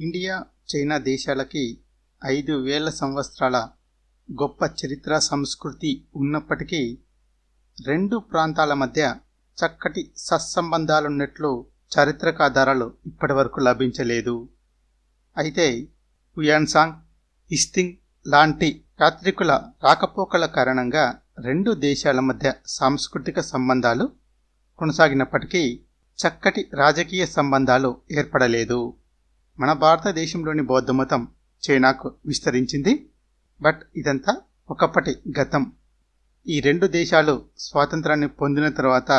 India China దేశాలకి ఐదు వేల సంవత్సరాల గొప్ప చరిత్ర సంస్కృతి ఉన్నప్పటికీ రెండు ప్రాంతాల మధ్య చక్కటి సత్సంబంధాలున్నట్లు చారిత్రక ఆధారాలు ఇప్పటివరకు లభించలేదు. అయితే హుయాన్సాంగ్ ఇస్తింగ్ లాంటి యాత్రికుల రాకపోకల కారణంగా రెండు దేశాల మధ్య సాంస్కృతిక సంబంధాలు కొనసాగినప్పటికీ చక్కటి రాజకీయ సంబంధాలు ఏర్పడలేదు. మన భారతదేశంలోని బౌద్ధమతం చైనాకు విస్తరించింది. బట్ ఇదంతా ఒకప్పటి గతం. ఈ రెండు దేశాలు స్వాతంత్రాన్ని పొందిన తర్వాత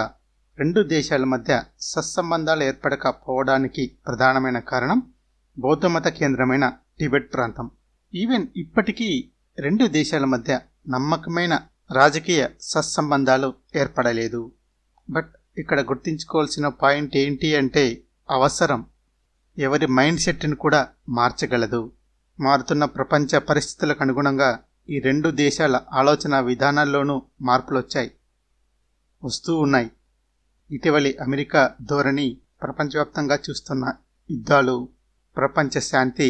రెండు దేశాల మధ్య సత్సంబంధాలు ఏర్పడకపోవడానికి ప్రధానమైన కారణం బౌద్ధమత కేంద్రమైన టిబెట్ ప్రాంతం. ఈవెన్ ఇప్పటికీ రెండు దేశాల మధ్య నమ్మకమైన రాజకీయ సత్సంబంధాలు ఏర్పడలేదు. బట్ ఇక్కడ గుర్తుంచుకోవాల్సిన పాయింట్ ఏంటి అంటే అవసరం. ఎవరి మైండ్ సెట్ని కూడా మార్చగలదు. మారుతున్న ప్రపంచ పరిస్థితులకు అనుగుణంగా ఈ రెండు దేశాల ఆలోచన విధానాల్లోనూ మార్పులు వచ్చాయి వస్తూ ఉన్నాయి. ఇటీవలి అమెరికా ధోరణి ప్రపంచవ్యాప్తంగా చూస్తున్న యుద్ధాలు ప్రపంచ శాంతి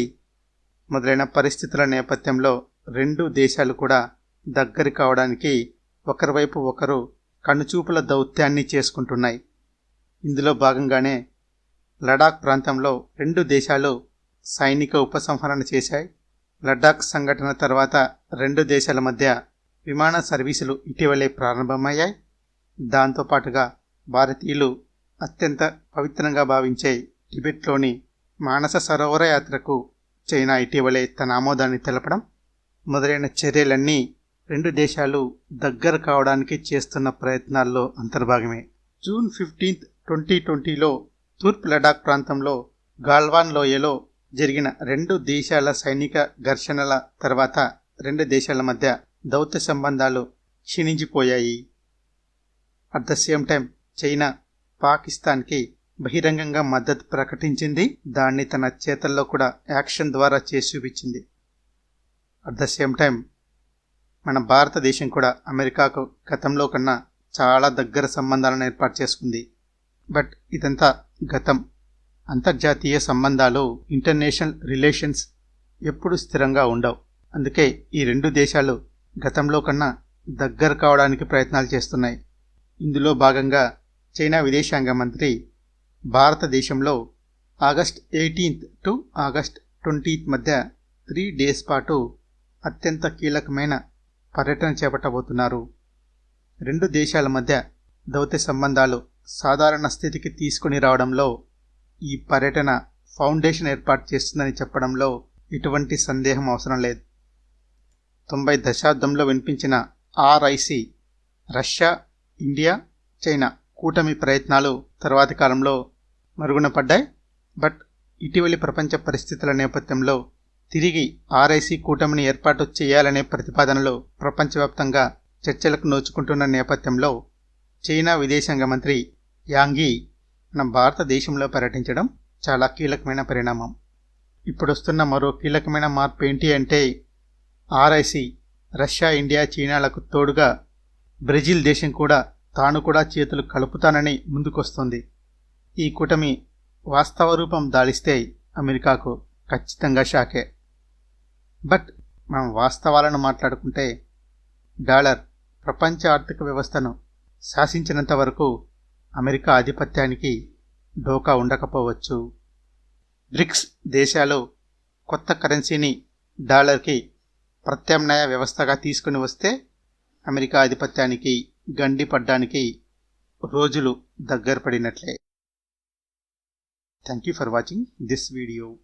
మొదలైన పరిస్థితుల నేపథ్యంలో రెండు దేశాలు కూడా దగ్గరి కావడానికి ఒకరివైపు ఒకరు కనుచూపుల దౌత్యాన్ని చేసుకుంటున్నాయి. ఇందులో భాగంగానే లడాక్ ప్రాంతంలో రెండు దేశాలు సైనిక ఉపసంహరణ చేశాయి. లడాక్ సంఘటన తర్వాత రెండు దేశాల మధ్య విమాన సర్వీసులు ఇటీవలే ప్రారంభమయ్యాయి. దాంతోపాటుగా భారతీయులు అత్యంత పవిత్రంగా భావించే టిబెట్లోని మానస సరోవర యాత్రకు చైనా ఇటీవలే తన ఆమోదాన్ని తెలపడం మొదలైన చర్యలన్నీ రెండు దేశాలు దగ్గర కావడానికి చేస్తున్న ప్రయత్నాల్లో అంతర్భాగమే. జూన్ ఫిఫ్టీన్త్ ట్వంటీ ట్వంటీలో తూర్పు లడాక్ ప్రాంతంలో గాల్వాన్ లోయలో జరిగిన రెండు దేశాల సైనిక ఘర్షణల తర్వాత రెండు దేశాల మధ్య దౌత్య సంబంధాలు క్షీణించిపోయాయి. At the same time China పాకిస్తాన్కి బహిరంగంగా మద్దతు ప్రకటించింది. దాన్ని తన చేతల్లో కూడా యాక్షన్ ద్వారా చేసి చూపించింది. అట్ ద సేమ్ టైం మన భారతదేశం కూడా అమెరికాకు గతంలో కన్నా చాలా దగ్గర సంబంధాలను ఏర్పాటు చేసుకుంది. బట్ ఇదంతా గతం. అంతర్జాతీయ సంబంధాలు ఇంటర్నేషనల్ రిలేషన్స్ ఎప్పుడు స్థిరంగా ఉండవు. అందుకే ఈ రెండు దేశాలు గతంలో కన్నా దగ్గర కావడానికి ప్రయత్నాలు చేస్తున్నాయి. ఇందులో భాగంగా చైనా విదేశాంగ మంత్రి భారతదేశంలో August eighteenth to August twentieth మధ్య త్రీ డేస్ పాటు అత్యంత కీలకమైన పర్యటన చేపట్టబోతున్నారు. రెండు దేశాల మధ్య దౌత్య సంబంధాలు సాధారణ స్థితికి తీసుకుని రావడంలో ఈ పర్యటన ఫౌండేషన్ ఏర్పాటు చేస్తుందని చెప్పడంలో ఎటువంటి సందేహం అవసరం లేదు. తొంభై దశాబ్దంలో వినిపించిన ఆర్ఐసి రష్యా ఇండియా చైనా కూటమి ప్రయత్నాలు తర్వాతి కాలంలో మరుగున పడ్డాయి. బట్ ఇటీవలి ప్రపంచ పరిస్థితుల నేపథ్యంలో తిరిగి ఆర్ఐసి కూటమిని ఏర్పాటు చేయాలనే ప్రతిపాదనలు ప్రపంచవ్యాప్తంగా చర్చలకు నోచుకుంటున్న నేపథ్యంలో చైనా విదేశాంగ మంత్రి యాంగి మన భారతదేశంలో పర్యటించడం చాలా కీలకమైన పరిణామం. ఇప్పుడు వస్తున్న మరో కీలకమైన మార్పు ఏంటి అంటే ఆర్ఐసి రష్యా ఇండియా చైనాలకు తోడుగా బ్రెజిల్ దేశం కూడా తాను కూడా చేతులు కలుపుతానని ముందుకొస్తుంది. ఈ కూటమి వాస్తవ రూపం దాలిస్తే అమెరికాకు ఖచ్చితంగా షాకే. బట్ మనం వాస్తవాలను మాట్లాడుకుంటే డాలర్ ప్రపంచ ఆర్థిక వ్యవస్థను శాసించినంత వరకు అమెరికా ఆధిపత్యానికి డోకా ఉండకపోవచ్చు. బ్రిక్స్ దేశాలు కొత్త కరెన్సీని డాలర్కి ప్రత్యామ్నాయ వ్యవస్థగా తీసుకుని వస్తే అమెరికా ఆధిపత్యానికి గండి పడ్డానికి రోజులు దగ్గర పడినట్లే. Thank you for watching this video